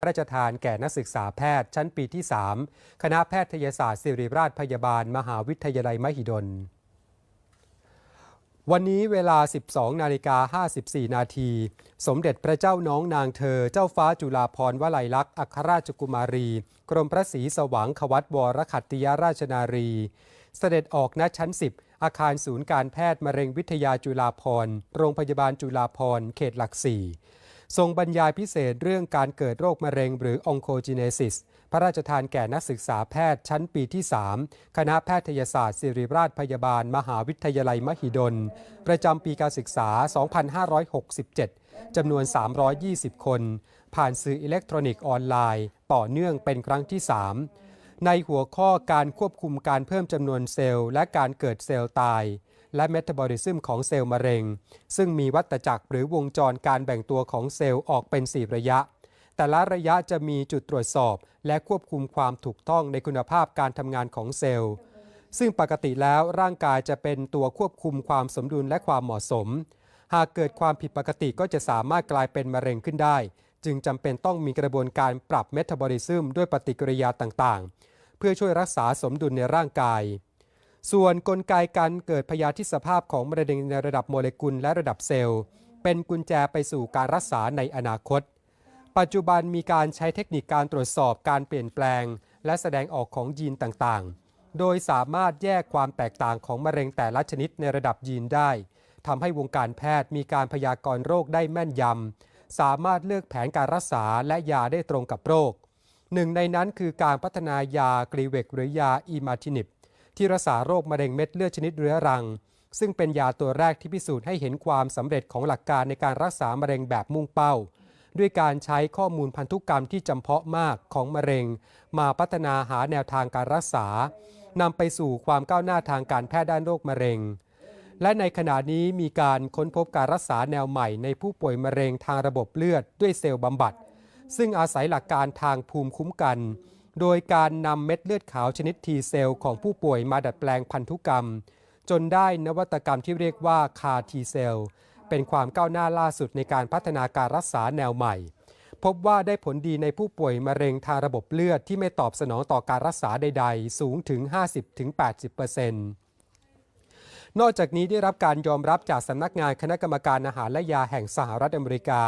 พระราชทานแก่นักศึกษาแพทย์ชั้นปีที่ 3 คณะแพทยศาสตร์ศิริราชพยาบาล มหาวิทยาลัยมหิดล วันนี้เวลา 12 นาฬิกา 54 นาที สมเด็จพระเจ้าน้องนางเธอ เจ้าฟ้าจุฬาภรณ์วลัยลักษณ์อัครราชกุมารี กรมพระศรีสว่างขวัตวรขัตติยราชนารี เสด็จออกณชั้น 10 อาคารศูนย์การแพทย์มะเร็งวิทยาจุฬาภรณ์โรงพยาบาลจุฬาภรณ์เขตหลักสี่ ทรงบรรยายพิเศษเรื่องการเกิดโรคมะเร็งหรือองโคจิเนซิส พระราชทานแก่นักศึกษาแพทย์ชั้นปีที่ 3 คณะแพทยศาสตร์ศิริราชพยาบาล มหาวิทยาลัยมหิดล ประจำปีการศึกษา 2567 จำนวน 320 คน ผ่านสื่ออิเล็กทรอนิกส์ออนไลน์ ต่อเนื่องเป็นครั้งที่ 3 ในหัวข้อการควบคุมการเพิ่มจำนวนเซลล์ และการเกิดเซลล์ตาย และเมตาบอลิซึมของเซลล์มะเร็ง ซึ่งมีวัตจักรหรือวงจรการแบ่งตัวของเซลล์ออกเป็น 4 ระยะ แต่ละระยะจะมีจุดตรวจสอบ และควบคุมความถูกต้องในคุณภาพการทำงานของเซลล์ ซึ่งปกติแล้วร่างกายจะเป็นตัวควบคุมความสมดุลและความเหมาะสม หากเกิดความผิดปกติก็จะสามารถกลายเป็นมะเร็งขึ้นได้ จึงจำเป็นต้องมีกระบวนการปรับเมตาบอลิซึมด้วยปฏิกิริยาต่างๆ เพื่อช่วยรักษาสมดุลในร่างกาย ส่วนนกลไกการเกิดพยาธิสภาพของมะเร็งในระดับโมเลกุลและระดับเซลล์ เป็นกุญแจไปสู่การรักษาในอนาคต ปัจจุบันมีการใช้เทคนิคการตรวจสอบการเปลี่ยนแปลง และแสดงออกของยีนต่างๆ โดยสามารถแยกความแตกต่างของมะเร็งแต่ละชนิดในระดับยีนได้ทำให้วงการแพทย์มีการพยากรณ์โรคได้แม่นยำ สามารถเลือกแผนการรักษาและยาได้ตรงกับโรค หนึ่งในนั้นคือการพัฒนายากรีเวกหรือยาอีมาทินิบ ที่รักษาโรคมะเร็งเม็ดเลือดชนิดเรื้อรัง ซึ่งเป็นยาตัวแรกที่พิสูจน์ให้เห็นความสำเร็จของหลักการในการรักษามะเร็งแบบมุ่งเป้า ด้วยการใช้ข้อมูลพันธุกรรมที่จำเพาะมากของมะเร็ง มาพัฒนาหาแนวทางการรักษานำไปสู่ความก้าวหน้าทางการแพทย์ด้านโรคมะเร็ง และในขณะนี้มีการค้นพบการรักษาแนวใหม่ในผู้ป่วยมะเร็งทางระบบเลือดด้วยเซลล์บำบัด ซึ่งอาศัยหลักการทางภูมิคุ้มกัน โดยการนำเม็ดเลือดขาวชนิดทีเซลของผู้ป่วยมาดัดแปลงพันธุกรรม จนได้นวัตกรรมที่เรียกว่าคาทีเซลเป็นความก้าวหน้าล่าสุดในการพัฒนาการรักษาแนวใหม่ พบว่าได้ผลดีในผู้ป่วยมะเร็งทางระบบเลือดที่ไม่ตอบสนองต่อการรักษาใด ๆ สูงถึง 50-80%นอกจากนี้ได้รับการยอมรับจากสำนักงานคณะกรรมการอาหารและยาแห่งสหรัฐอเมริกา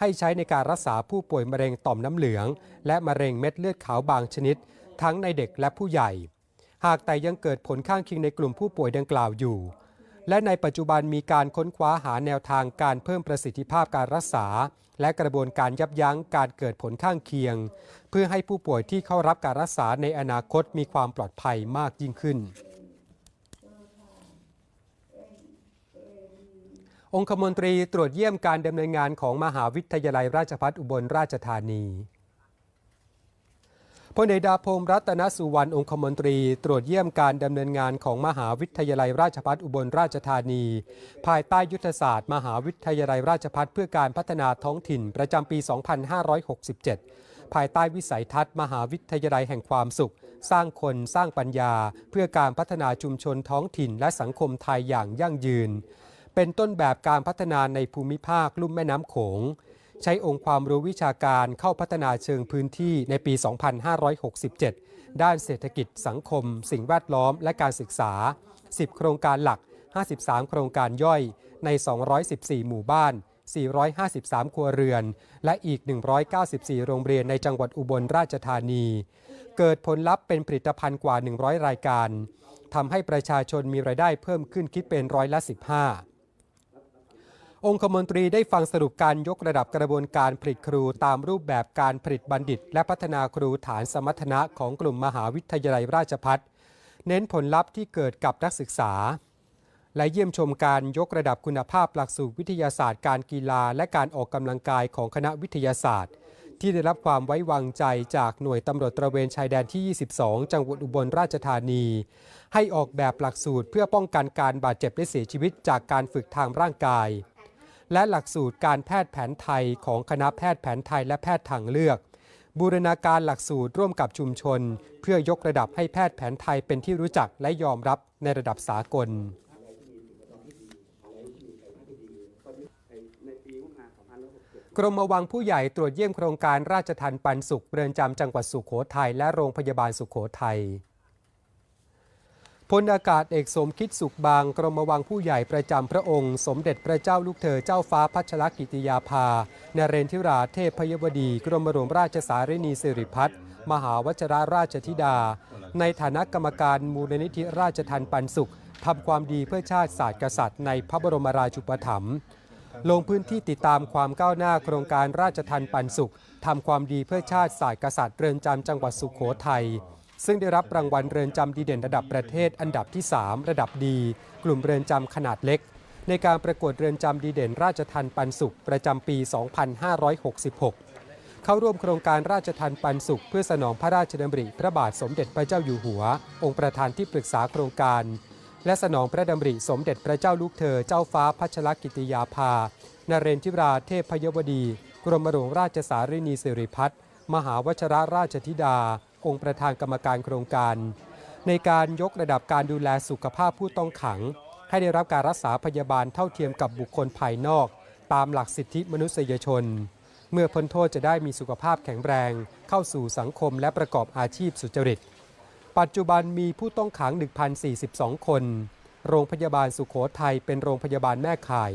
ให้ใช้ในการรักษาผู้ป่วยมะเร็งต่อมน้ำเหลือง และมะเร็งเม็ดเลือดขาวบางชนิด ทั้งในเด็กและผู้ใหญ่ หากแต่ยังเกิดผลข้างเคียงในกลุ่มผู้ป่วยดังกล่าวอยู่ และในปัจจุบันมีการค้นคว้าหาแนวทางการเพิ่มประสิทธิภาพการรักษา และกระบวนการยับยั้งการเกิดผลข้างเคียง เพื่อให้ผู้ป่วยที่เข้ารับการรักษาในอนาคตมีความปลอดภัยมากยิ่งขึ้น องคมนตรีตรวจเยี่ยมการดำเนินงานของมหาวิทยาลัยราชภัฏอุบลราชธานีพลเอกดาพงศ์รัตนสุวรรณองคมนตรี ตรวจเยี่ยมการดำเนินงานของมหาวิทยาลัยราชภัฏอุบลราชธานี ภายใต้ยุทธศาสตร์ มหาวิทยาลัยราชภัฏเพื่อการพัฒนาท้องถิ่นประจำปี 2567 ภายใต้วิสัยทัศน์ มหาวิทยาลัยแห่งความสุข สร้างคนสร้างปัญญา เพื่อการพัฒนาชุมชนท้องถิ่นและสังคมไทยอย่างยั่งยืน เป็นต้นแบบการพัฒนาในภูมิภาคลุ่มแม่น้ำโขง ใช้องค์ความรู้วิชาการเข้าพัฒนาเชิงพื้นที่ในปี 2567 ด้านเศรษฐกิจสังคม สิ่งแวดล้อมและการศึกษา 10 โครงการหลัก 53 โครงการย่อยใน 214 หมู่บ้าน 453 ครัวเรือน และอีก 194 โรงเรียนในจังหวัดอุบลราชธานี เกิดผลลัพธ์เป็นผลิตภัณฑ์กว่า 100 รายการทำให้ประชาชนมีรายได้เพิ่มขึ้นคิดเป็นร้อยละ 15 องคมนตรีได้ฟังสรุปการยกระดับกระบวนการผลิตครูตามรูปแบบการผลิตบัณฑิต และพัฒนาครูฐานสมรรถนะของกลุ่มมหาวิทยาลัยราชพัฒเน้นผลลัพธ์ที่เกิดกับนักศึกษา และเยี่ยมชมการยกระดับคุณภาพหลักสูตรวิทยาศาสตร์การกีฬา และการออกกำลังกายของคณะวิทยาศาสตร์ ที่ได้รับความไว้วางใจจากหน่วยตำรวจตระเวนชายแดนที่ 22 จังหวัดอุบลราชธานี ให้ออกแบบหลักสูตรเพื่อป้องกันการบาดเจ็บและเสียชีวิตจากการฝึกทางร่างกาย และหลักสูตรการแพทย์แผนไทยของคณะแพทย์แผนไทยและแพทย์ทางเลือก บูรณาการหลักสูตรร่วมกับชุมชน เพื่อยกระดับให้แพทย์แผนไทยเป็นที่รู้จักและยอมรับในระดับสากลกรมวังผู้ใหญ่ตรวจเยี่ยมโครงการราชทันปันสุขเรือนจำจังหวัดสุขโขทัยและโรงพยาบาลสุขโขทัย พลอากาศเอกสมคิดสุขบางกรมวังผู้ใหญ่ประจำพระองค์ สมเด็จพระเจ้าลูกเธอเจ้าฟ้าพัชรกิติยาภา นเรนทิราเทพพยวดีกรมหลวงราชสารินีสิริพัฒน์มหาวชราราชธิดา ในฐานะกรรมการมูลนิธิราชทันปันสุขทำความดีเพื่อชาติศาสตร์กษัตริย์ในพระบรมราชูปถัมภ์ลงพื้นที่ติดตามความก้าวหน้าโครงการราชทันปันสุขทำความดีเพื่อชาติศาสตร์กษัตริย์เรือนจำจังหวัดสุขโขทัย ซึ่งได้รับรางวัลเรือนจำดีเด่นระดับประเทศอันดับที่ 3 ระดับดี กลุ่มเรือนจำขนาดเล็ก ในการประกวดเรือนจำดีเด่นราชทันปันสุขประจำปี 2566 เข้าร่วมโครงการราชทันปันสุข เพื่อสนองพระราชดำริพระบาทสมเด็จพระเจ้าอยู่หัว องค์ประธานที่ปรึกษาโครงการ และสนองพระดำริสมเด็จพระเจ้าลูกเธอเจ้าฟ้าพัชรกิติยาภา นเรนทิราเทพพยวดี กรมหลวงราชสารินีสิริพัฒน์มหาวชรราชธิดา องค์ประธานกรรมการโครงการ ในการยกระดับการดูแลสุขภาพผู้ต้องขัง ให้ได้รับการรักษาพยาบาลเท่าเทียมกับบุคคลภายนอก ตามหลักสิทธิมนุษยชน เมื่อพ้นโทษจะได้มีสุขภาพแข็งแรง เข้าสู่สังคมและประกอบอาชีพสุจริต ปัจจุบันมีผู้ต้องขัง 1,042 คน โรงพยาบาลสุขโขทัยเป็นโรงพยาบาลแม่ข่าย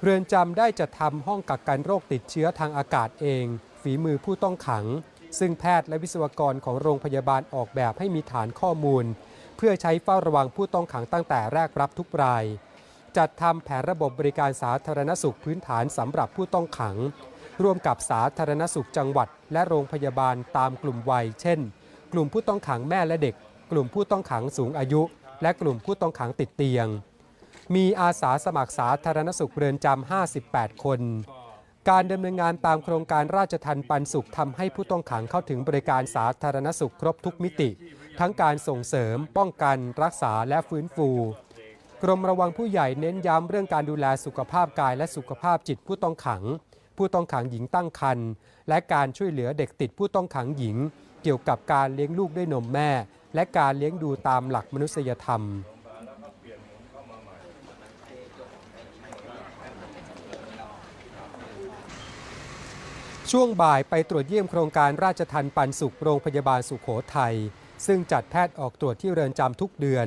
เรือนจำได้จัดทำห้องกักกันโรคติดเชื้อทางอากาศเอง ฝีมือผู้ต้องขัง ซึ่งแพทย์และวิศวกรของโรงพยาบาลออกแบบให้มีฐานข้อมูล เพื่อใช้เฝ้าระวังผู้ต้องขังตั้งแต่แรกรับทุกราย จัดทำแผนระบบบริการสาธารณสุขพื้นฐานสำหรับผู้ต้องขัง ร่วมกับสาธารณสุขจังหวัด และโรงพยาบาลตามกลุ่มวัย เช่น กลุ่มผู้ต้องขังแม่และเด็ก กลุ่มผู้ต้องขังสูงอายุ และกลุ่มผู้ต้องขังติดเตียง มีอาสาสมัครสาธารณสุขเรือนจำ 58 คน การดำเนินงานตามโครงการราชทันปันสุขทำให้ผู้ต้องขังเข้าถึงบริการสาธารณสุขครบทุกมิติ ทั้งการส่งเสริม ป้องกัน รักษาและฟื้นฟู กรมระวังผู้ใหญ่เน้นย้ำเรื่องการดูแลสุขภาพกายและสุขภาพจิตผู้ต้องขัง ผู้ต้องขังหญิงตั้งครรภ์และการช่วยเหลือเด็กติดผู้ต้องขังหญิง เกี่ยวกับการเลี้ยงลูกด้วยนมแม่ และการเลี้ยงดูตามหลักมนุษยธรรม ช่วงบ่ายไปตรวจเยี่ยมโครงการราชทันปันสุขโรงพยาบาลสุขโขทัยซึ่งจัดแพทย์ออกตรวจที่เรือนจำทุกเดือน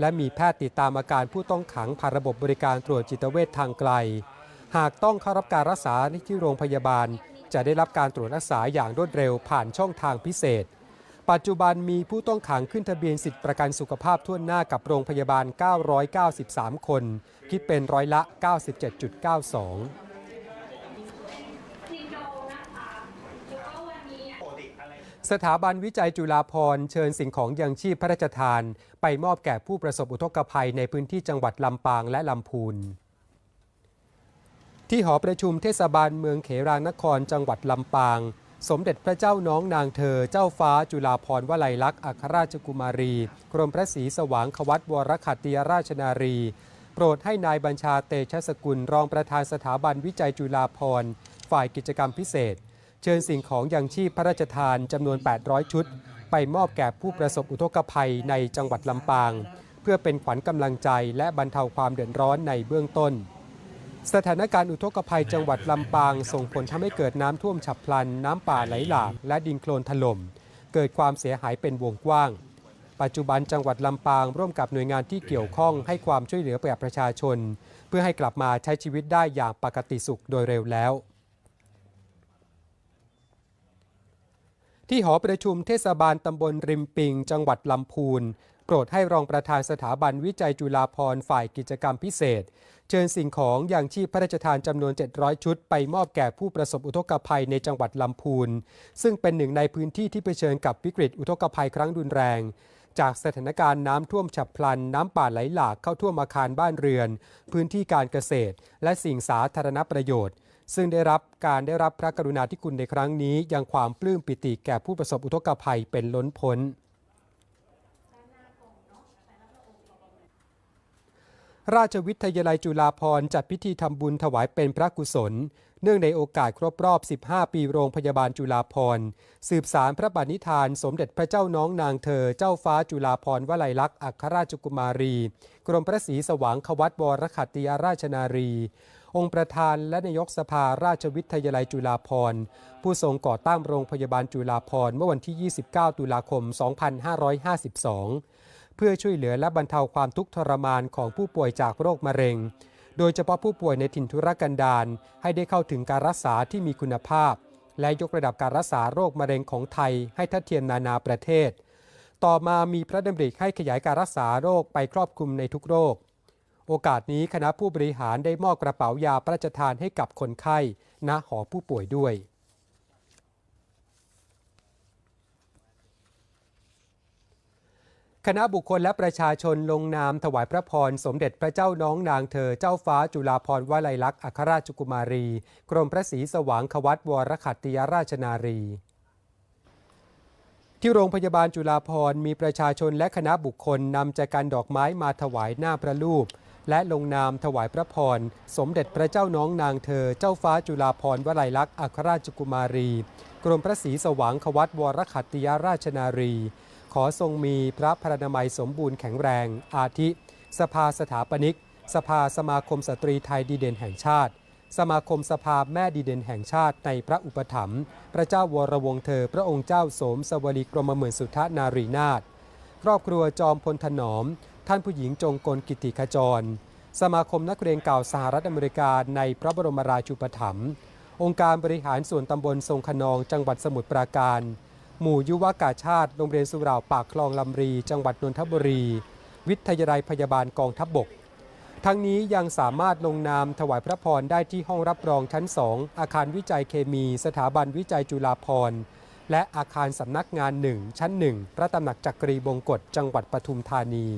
และมีแพทย์ติดตามอาการผู้ต้องขังผ่านระบบบริการตรวจจิตเวชทางไกล หากต้องเข้ารับการรักษาที่โรงพยาบาล จะได้รับการตรวจรักษาอย่างรวดเร็วผ่านช่องทางพิเศษ ปัจจุบันมีผู้ต้องขังขึ้นทะเบียนสิทธิประกันสุขภาพทั่วหน้ากับโรงพยาบาล 993 คน คิดเป็นร้อยละ 97.92 สถาบันวิจัยจุฬาภรณ์เชิญสิ่งของยังชีพพระราชทาน ไปมอบแก่ผู้ประสบอุทกภัยในพื้นที่จังหวัดลำปางและลำพูน ที่หอประชุมเทศบาลเมืองเขรางนครจังหวัดลำปาง สมเด็จพระเจ้าน้องนางเธอ เจ้าฟ้าจุฬาภรณ์วลัยลักษณ์อัครราชกุมารี กรมพระศรีสว่างควัตวรขัตติยราชนารี โปรดให้นายบัญชาเตชะสกุลรองประธานสถาบันวิจัยจุฬาภรณ์ฝ่ายกิจกรรมพิเศษ เชิญสิ่งของยังชีพพระราชทานจำนวน 800 ชุด ไปมอบแก่ผู้ประสบอุทกภัยในจังหวัดลำปาง เพื่อเป็นขวัญกำลังใจและบรรเทาความเดือดร้อนในเบื้องต้น สถานการณ์อุทกภัยจังหวัดลำปาง ส่งผลทำให้เกิดน้ำท่วมฉับพลัน น้ำป่าไหลหลาก และดินโคลนถล่ม เกิดความเสียหายเป็นวงกว้างปัจจุบันจังหวัดลำปางร่วมกับหน่วยงานที่เกี่ยวข้องให้ความช่วยเหลือแก่ประชาชน เพื่อให้กลับมาใช้ชีวิตได้อย่างปกติสุขโดยเร็วแล้ว ที่หอประชุมเทศบาลตำบลริมปิง จังหวัดลำพูนโปรดให้รองประธานสถาบันวิจัยจุฬาภรณ์ฝ่ายกิจกรรมพิเศษ เชิญสิ่งของอย่างชีพพระราชทานจำนวน 700 ชุด ไปมอบแก่ผู้ประสบอุทกภัยในจังหวัดลำพูน ซึ่งเป็นหนึ่งในพื้นที่ที่เผชิญกับวิกฤตอุทกภัยครั้งรุนแรง จากสถานการณ์น้ำท่วมฉับพลัน น้ำป่าไหลหลากเข้าท่วมอาคารบ้านเรือน พื้นที่การเกษตร และสิ่งสาธารณประโยชน์ ซึ่งได้รับการได้รับพระกรุณาธิคุณในครั้งนี้ ยังความปลื้มปิติแก่ผู้ประสบอุทกภัยเป็นล้นพ้น ราชวิทยาลัยจุฬาภรณ์จัดพิธีทำบุญถวายเป็นพระกุศล เนื่องในโอกาสครบรอบ 15 ปีโรงพยาบาลจุฬาภรณ์สืบสารพระบานิธาน สมเด็จพระเจ้าน้องนางเธอ เจ้าฟ้าจุฬาภรณ์วลัยลักษณ์อัครราชกุมารี กรมพระศรีสว่างควัตวรขัตติยราชนารี องค์ประธานและนายกสภาราชวิทยาลัยจุฬาภรณ์ ผู้ทรงก่อตั้งโรงพยาบาลจุฬาภรณ์เมื่อวันที่ 29 ตุลาคม 2552 เพื่อช่วยเหลือและบรรเทาความทุกข์ทรมานของผู้ป่วยจากโรคมะเร็ง โดยเฉพาะผู้ป่วยในถิ่นทุรกันดารให้ได้เข้าถึงการรักษาที่มีคุณภาพ และยกระดับการรักษาโรคมะเร็งของไทย ให้ทัดเทียมนานาประเทศ ต่อมามีพระดำริให้ขยายการรักษาโรคไปครอบคลุมในทุกโรค โอกาสนี้คณะผู้บริหารได้มอบกระเป๋ายาพระราชทานให้กับคนไข้ณหอผู้ป่วยด้วยคณะบุคคลและประชาชนลงนามถวายพระพร สมเด็จพระเจ้าน้องนางเธอเจ้าฟ้าจุฬาภรณ์วลัยลักษณ์อัครราชกุมารี กรมพระศรีสว่างควัตวรขัตติยราชนารี ที่โรงพยาบาลจุฬาภรณ์มีประชาชนและคณะบุคคลนำแจกันดอกไม้มาถวายหน้าพระรูป และลงนามถวายพระพร สมเด็จพระเจ้าน้องนางเธอ เจ้าฟ้าจุฬาภรณ์วลัยลักษณ์อัครราชกุมารี กรมพระศรีสว่างควัตวรขัตติยราชนารี ขอทรงมีพระพรรณนามัยสมบูรณ์แข็งแรง อาทิ สภาสถาปนิก สภาสมาคมสตรีไทยดีเด่นแห่งชาติ สมาคมสภาแม่ดีเด่นแห่งชาติในพระอุปถัมภ์พระเจ้าวรวงเธอ พระองค์เจ้าสมสวลีกรมหมื่นสุทธนารีนาถครอบครัวจอมพลถนอม ท่านผู้หญิงจงกลกิติขจร สมาคมนักเรียนเก่าสหรัฐอเมริกาในพระบรมราชูปถัมภ์องค์การบริหารส่วนตำบลทรงขนองจังหวัดสมุทรปราการ หมู่ยุวากาชาติโรงเรียนสุราปากคลองลำรี จังหวัดนนทบุรี วิทยาลัยพยาบาลกองทัพบบก ทั้งนี้ยังสามารถลงนามถวายพระพรได้ที่ห้องรับรองชั้น 2 อาคารวิจัยเคมี สถาบันวิจัยจุฬาภรณ์และอาคารสำนักงาน1ชั้น1พระตำหนักจักรีบงกฎจังหวัดปทุมธานี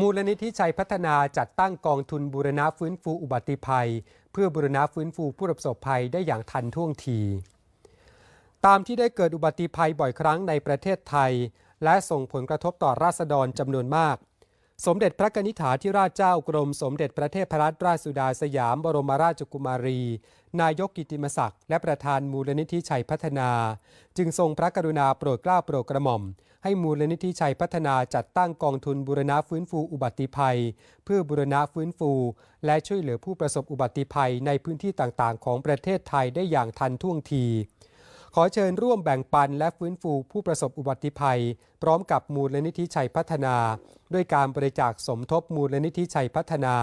มูลนิธิชัยพัฒนาจัดตั้งกองทุนบูรณะฟื้นฟูอุบัติภัย เพื่อบูรณะฟื้นฟูผู้ประสบภัยได้อย่างทันท่วงที ตามที่ได้เกิดอุบัติภัยบ่อยครั้งในประเทศไทย และส่งผลกระทบต่อราษฎรจำนวนมาก สมเด็จพระกนิษฐาธิราชเจ้ากรม สมเด็จพระเทพรัตนราชสุดาสยามบรมราชกุมารี นายกกิติมศักดิ์และประธานมูลนิธิชัยพัฒนา จึงทรงพระกรุณาโปรดเกล้าโปรดกระหม่อม ให้มูลนิธิชัยพัฒนาจัดตั้งกองทุนบูรณะฟื้นฟูอุบัติภัย เพื่อบูรณะฟื้นฟู และช่วยเหลือผู้ประสบอุบัติภัยในพื้นที่ต่างๆ ของประเทศไทยได้อย่างทันท่วงที ขอเชิญร่วมแบ่งปันและฟื้นฟูผู้ประสบอุบัติภัย พร้อมกับมูลนิธิชัยพัฒนา ด้วยการบริจาคสมทบมูลนิธิชัยพัฒนา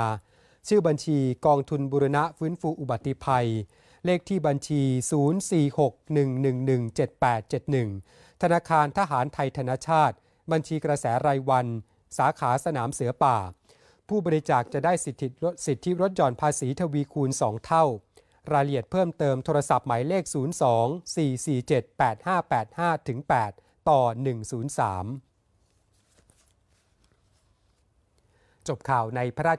ชื่อบัญชีกองทุนบูรณะฟื้นฟูอุบัติภัย เลขที่บัญชี 0461117871 ธนาคารทหารไทยธนชาติ บัญชีกระแสรายวัน สาขาสนามเสือป่า ผู้บริจาคจะได้สิทธิลดสิทธิลดหย่อนภาษีทวีคูณ 2 เท่า รายละเอียดเพิ่มเติมโทรศัพท์หมายเลข 02-447-8585ถึง8ต่อ 103 จบข่าวในพระราช